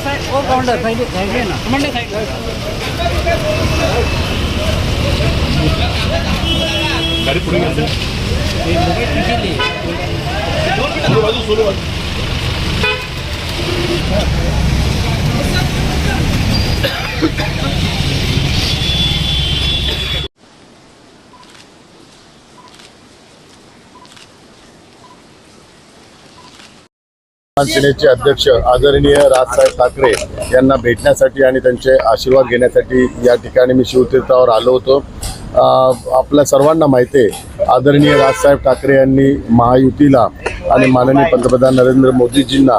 Side वो counter side side है ना मंडे साइड सेनेचे अध्यक्ष आदरणीय राजसाहेब ठाकरे यांना भेटण्यासाठी आणि त्यांचे आशीर्वाद घेण्यासाठी या ठिकाणी मी शिवतीर्थावर आलो होतो. आपल्या सर्वांना माहिती आहे आदरणीय राजसाहेब ठाकरे यांनी महायुतीला आणि माननीय पंतप्रधान नरेंद्र मोदीजींना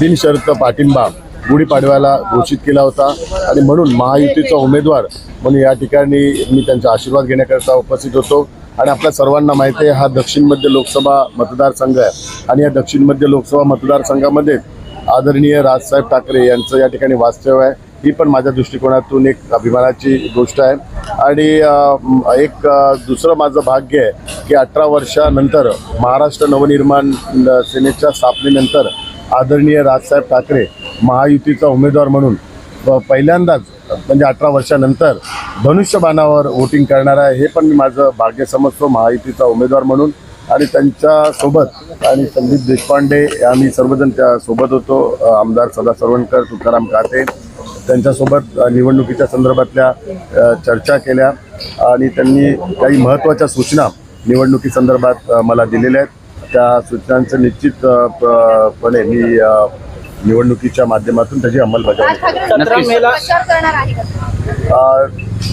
बिनशर्त पाठिंबा गुढीपाडव्याला घोषित केला होता. आणि म्हणून महायुतीचा उमेदवार म्हणून या ठिकाणी मी त्यांचा आशीर्वाद घेण्याकरता उपस्थित होतो. आणि आपल्या सर्वांना माहिती आहे हा दक्षिण मध्य लोकसभा मतदारसंघ आहे. आणि या दक्षिण मध्य लोकसभा मतदारसंघामध्ये आदरणीय राजसाहेब ठाकरे यांचं या ठिकाणी वास्तव्य आहे. ही पण माझ्या दृष्टिकोनातून एक अभिमानाची गोष्ट आहे. आणि एक दुसरं माझं भाग्य आहे की अठरा वर्षानंतर महाराष्ट्र नवनिर्माण सेनेच्या स्थापनेनंतर आदरणीय राजसाहेब ठाकरे महायुतीचा उमेदवार म्हणून प- पहिल्यांदाच म्हणजे अठरा वर्षानंतर धनुष्यबाणावर वोटिंग करणार आहे. हे पण मी माझं भाग्य समजतो महायुतीचा उमेदवार म्हणून. आणि त्यांच्यासोबत आणि संदीप देशपांडे आम्ही सर्वजण त्या सोबत होतो. आमदार सदा सरवणकर तुकाराम काते त्यांच्यासोबत निवडणुकीच्या संदर्भातल्या चर्चा केल्या. आणि त्यांनी काही महत्त्वाच्या सूचना निवडणुकीसंदर्भात मला दिलेल्या आहेत. त्या सूचनांचं निश्चित अ, प- पणे मी निवडणुकीच्या माध्यमातून त्याची अंमलबजावणी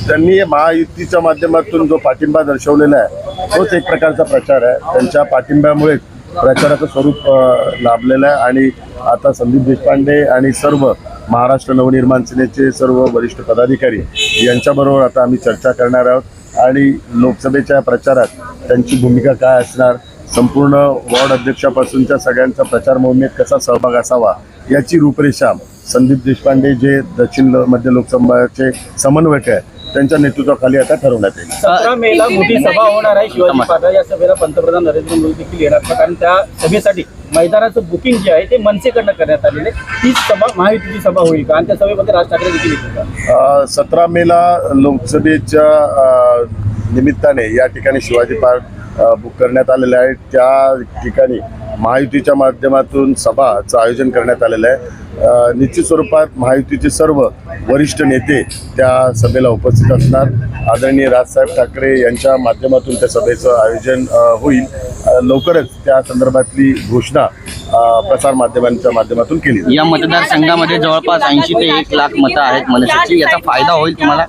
त्यांनी महायुतीच्या माध्यमातून जो पाठिंबा दर्शवलेला आहे तोच एक प्रकारचा प्रचार आहे. त्यांच्या पाठिंब्यामुळेच प्रचाराचं स्वरूप लाभलेलं आहे आणि आता संदीप देशपांडे आणि सर्व महाराष्ट्र नवनिर्माण सेनेचे सर्व वरिष्ठ पदाधिकारी यांच्याबरोबर आता आम्ही चर्चा करणार आहोत आणि लोकसभेच्या प्रचारात त्यांची भूमिका काय असणार संपूर्ण वॉर्ड अध्यक्षापासूनच्या सगळ्यांचा प्रचार मोहिमेत कसा सहभाग असावा याची रूपरेषा संदीप देशपांडे जे दक्षिण ल- मध्य लोकसभाचे समन्वयक आहे त्यांच्या नेतृत्वाखाली आता ठरवण्यात येईल. सतरा मेला मोठी सभा होणार आहे शिवाजी पाटला या सभेला पंतप्रधान नरेंद्र मोदी देखील येणार. कारण त्या सभेसाठी मैदानाचं बुकिंग जे आहे ते मनसेकडनं करण्यात आलेलं आहे. तीच सभा महायुतीची सभा होईल का? आणि त्या सभेमध्ये राज ठाकरे देखील येतील का? सतरा मेला लोकसभेच्या निमित्ताने या ठिकाणी शिवाजी पार्क बुक करण्यात आलेलं आहे. त्या ठिकाणी महायुतीच्या माध्यमातून सभाचं आयोजन करण्यात आलेलं आहे. निश्चित स्वरूपात महायुतीचे सर्व वरिष्ठ नेते त्या सभेला उपस्थित असणार. आदरणीय राजसाहेब ठाकरे यांच्या माध्यमातून त्या सभेचं आयोजन होईल. लवकरच त्या संदर्भातली घोषणा अ, प्रसारमाध्यमांच्या माध्यमातून केली या मतदारसंघामध्ये जवळपास ऐंशी ते एक लाख मतं आहेत मनसेची. याचा फायदा होईल तुम्हाला?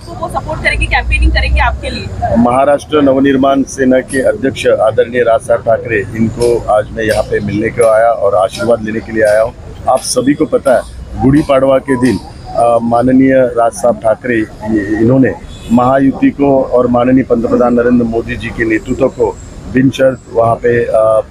महाराष्ट्र नवनिर्माण सेना के अध्यक्ष आदरणीय राज साहब ठाकरे इनको आज मैं यहाँ पे मिलने को आया और आशीर्वाद लेने के लिए आया हूँ। आप सभी को पता है गुड़ी पाड़वा के दिन माननीय राज साहब ठाकरे इन्होंने महायुति को और माननीय पंतप्रधान नरेंद्र मोदी जी के नेतृत्व को बिन शर्त वहाँ पे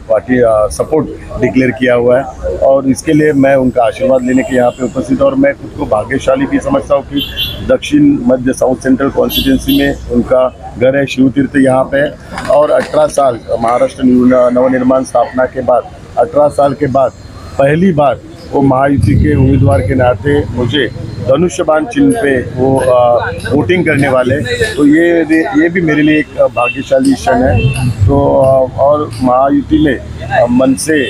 पार्टी सपोर्ट डिक्लेयर किया हुआ है। और इसके लिए मैं उनका आशीर्वाद लेने के यहाँ पे उपस्थित और मैं खुद को भाग्यशाली भी समझता हूँ कि दक्षिण मध्य साउथ सेंट्रल कॉन्स्टिट्यूंसी में उनका घर है शिव तीर्थ यहाँ पे और 18 साल महाराष्ट्र नवनिर्माण स्थापना के बाद 18 साल के बाद पहली बार वो महायुति के उम्मीदवार के नाते मुझे धनुष्यबान चिन्ह पे वो वोटिंग करने वाले। तो ये ये भी मेरे लिए एक भाग्यशाली क्षण है। तो और महायुति में मन से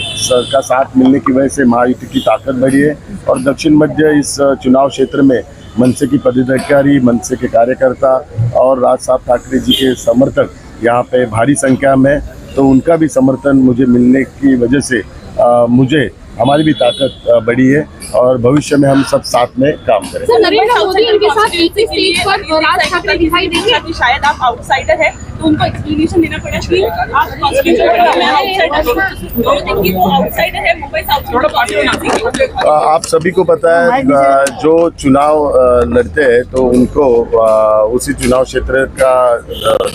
का साथ मिलने की वजह से महायुति की ताकत बढ़ी है। और दक्षिण मध्य इस चुनाव क्षेत्र में मनसे की पदाधिकारी मनसे के कार्यकर्ता और राज साहब ठाकरे जी के समर्थक यहाँ पे भारी संख्या में तो उनका भी समर्थन मुझे मिलने की वजह से अ, मुझे हमारी भी ताकत बड़ी है और भविष्य में हम सब साथ में काम करें सर नरेंद्र मोदी उनके साथ एक स्टेज पर राज ठाकरे दिखाई देंगे। कि शायद आप आउटसाइडर है तो उनको एक्सप्लेनेशन देना पड़ा कि आप कॉन्स्टिट्यूशन में आउटसाइडर डोंट थिंक कि वो आउटसाइडर है मुंबई साउथ आप सभी को पता है जो चुनाव लड़ते हैं तो उनको उसी चुनाव क्षेत्र का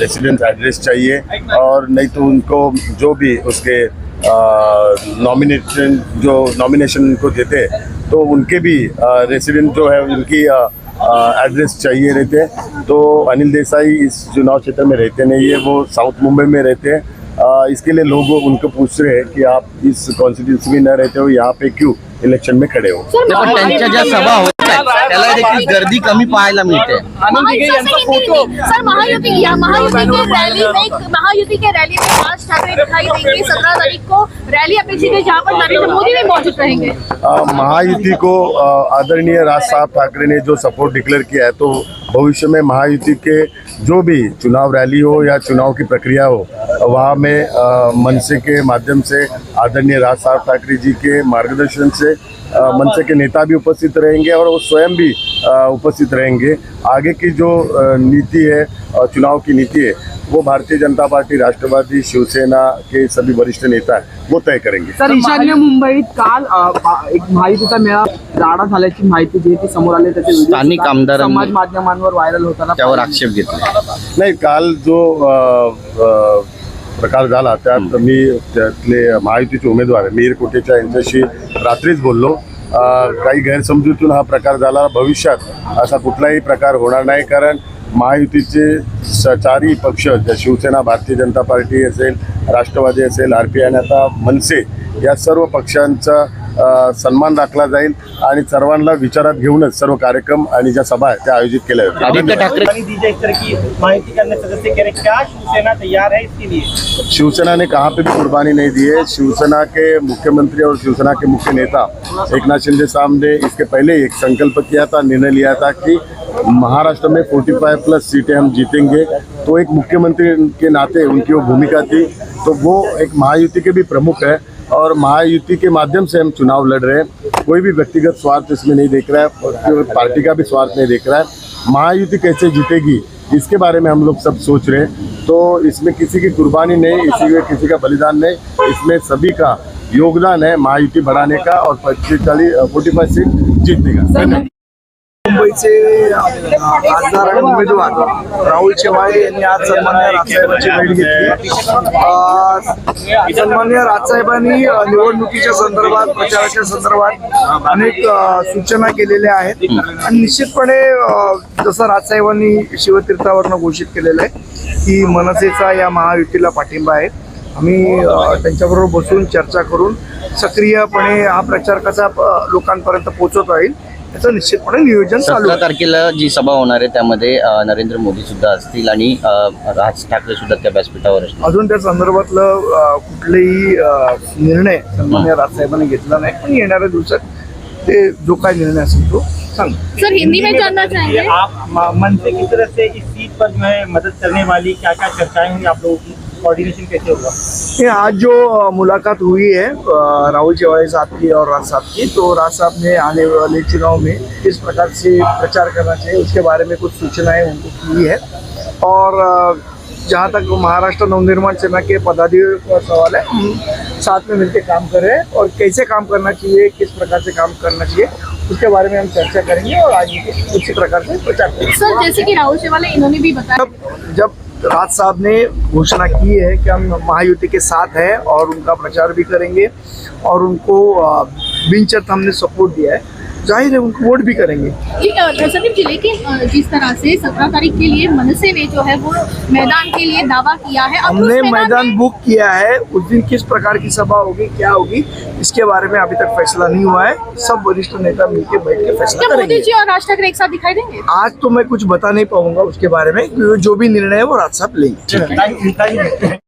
रेसिडेंस एड्रेस चाहिए और नहीं तो उनको जो भी उसके नॉमिनेशन जो नॉमिनेशन उनको देते हैं तो उनके भी रेसिडेंट जो है, उनकी एड्रेस चाहिए रहते हैं। तो अनिल देसाई इस चुनाव क्षेत्र में रहते नहीं है, वो साउथ मुंबई में रहते हैं। इसके लिए लोग उनको पूछ रहे हैं कि आप इस कॉन्स्टिट्यूंसी में न रहते हो, यहाँ पे क्यों? इलेक्शन में खड़े हो। सर पण त्यांच्या ज्या सभा होत आहेत त्याला देखील गर्दी कमी पाहायला मिळते. आनंद दिघे यांचा नहीं, नहीं, फ़ोटो सर महायुति या महायुति के रैली में महायुति के रैली में राज ठाकरे दिखाई देंगे। सत्रह तारीख को रैली अपेक्षित है जहाँ पर नरेंद्र मोदी भी मौजूद रहेंगे। महायुति को आदरणीय राज साहब ठाकरे ने जो सपोर्ट डिक्लेयर किया है तो भविष्य में महायुति के जो भी चुनाव रैली हो या चुनाव की प्रक्रिया हो वहाँ में मनसे के माध्यम से आदरणीय राज साहब ठाकरे जी के मार्गदर्शन से मनसे के नेता भी उपस्थित रहेंगे और वो स्वयं भी उपस्थित रहेंगे। आगे की जो नीति है चुनाव की नीति है वो भारतीय जनता पार्टी राष्ट्रवादी शिवसेना के सभी वरिष्ठ नेता है वो तय करेंगे। सर ईशान्य मुंबईत काल एक महायुतीचा मेळा राडा झाल्याची माहिती जी ती समोर आली त्याचे स्थानिक सुद्धा आमदारांनी समाज माध्यमांवर व्हायरल होताना त्यावर आक्षेप घेतला. नाही काल जो अ, अ, प्रकार झाला त्यात मी त्यातले महायुतीचे उमेदवार मीर कोटेचा यांच्याशी रात्रीच बोललो. काही गैरसमजूतून हा प्रकार झाला. भविष्यात असा कुठलाही प्रकार होणार नाही कारण महायुतीचे स- चारही पक्ष ज्या शिवसेना भारतीय जनता पार्टी असेल राष्ट्रवादी असेल आर पी आय आणि आता मनसे या सर्व पक्षांचा सन्मान राखला जाईल आणि सर्वांना विचारात घेऊनच सर्व कार्यक्रम आणि ज्या सभा आहेत त्या आयोजित केल्या क्या शिवसेना तैयार है इसके लिए? शिवसेना ने कहाँ पे भी कुर्बानी नहीं दी है। शिवसेना के मुख्यमंत्री और शिवसेना के मुख्य नेता एक नाथ शिंदे साहब ने इसके पहले एक संकल्प किया था निर्णय लिया था कि महाराष्ट्र में 45 प्लस सीटें हम जीतेंगे। तो एक मुख्यमंत्री के नाते उनकी वो भूमिका थी। तो वो एक महायुति के भी प्रमुख है और महायुति के माध्यम से हम चुनाव लड़ रहे हैं। कोई भी व्यक्तिगत स्वार्थ इसमें नहीं देख रहा है और पार्टी का भी स्वार्थ नहीं देख रहा है। महायुति कैसे जीतेगी इसके बारे में हम लोग सब सोच रहे हैं। तो इसमें किसी की कुर्बानी नहीं इसी में किसी का बलिदान नहीं। इसमें सभी का योगदान है महायुति बढ़ाने का और पच्चीस चालीस फोर्टी फाइव सीट जीतने का। मुंबईचे खासदार आणि उमेदवार राहुल शेवाळे यांनी आज सन्मान्य राजसाहेबांची भेट घेतली. सन्मान्य राजसाहेबांनी निवडणुकीच्या संदर्भात प्रचाराच्या संदर्भात अनेक सूचना केलेल्या आहेत. आणि निश्चितपणे जसं राजसाहेबांनी शिवतीर्थावरनं घोषित केलेलं आहे की मनसेचा या महायुतीला पाठिंबा आहे. आम्ही त्यांच्याबरोबर बसून चर्चा करून सक्रियपणे हा प्रचार कसा लोकांपर्यंत पोहोचवता येईल याचं निश्चितपणे नियोजन चालू सतरा आहे. तारखेला जी सभा होणार आहे त्यामध्ये अ, नरेंद्र मोदी सुद्धा असतील आणि अ, राज ठाकरे सुद्धा त्या व्यासपीठावर असतील. अजून त्या संदर्भातलं अ, कुठलेही अ, निर्णय सन्मान्य राजसाहेबांनी घेतला नाही पण येणाऱ्या दिवसात ते जो काय निर्णय असेल तो सांग. सर हिंदी में जानना चाहेंगे? आप म- मनसे की तरफ से इस सीट पर जो है मदद करने वाली क्या क्या चर्चाएं हुई आप लोगों की? कोऑर्डिनेशन कैसे होगा? ये आज जो मुलाकात हुई है राहुल चौहान साहब की और राज साहब की तो राज साहब ने आने वाले चुनाव में किस प्रकार से प्रचार करना चाहिए उसके बारे में कुछ सूचनाएँ उनको की है। और जहाँ तक महाराष्ट्र नवनिर्माण सेना के पदाधिकारियों का सवाल है साथ में मिलकर काम कर रहे हैं और कैसे काम करना चाहिए किस प्रकार से काम करना चाहिए उसके बारे में हम चर्चा करेंगे और आगे के उसी प्रकार से प्रचार करेंगे। सर जैसे कि राहुल शेवाले इन्होंने भी बताया। जब जब राज साहब ने घोषणा की है कि हम महायुति के साथ हैं और उनका प्रचार भी करेंगे और उनको अ, हमने सपोर्ट दिया है। ज़ाहिर है उनको वोट भी करेंगे। ये, अ, जी लेकिन जिस तरह से सत्रह तारीख के लिए मनसे ने जो है वो मैदान के लिए दावा किया है हमने मैदान मैदान में- बुक किया है उस दिन किस प्रकार की सभा होगी क्या होगी इसके बारे में अभी तक फैसला नहीं हुआ है। सब वरिष्ठ नेता मिलकर बैठ के फैसला मोदी जी और राज ठाकरे एक साथ दिखाई देंगे? आज तो मैं कुछ बता नहीं पाऊँगा उसके बारे में जो भी निर्णय है वो राज साहब लेंगे।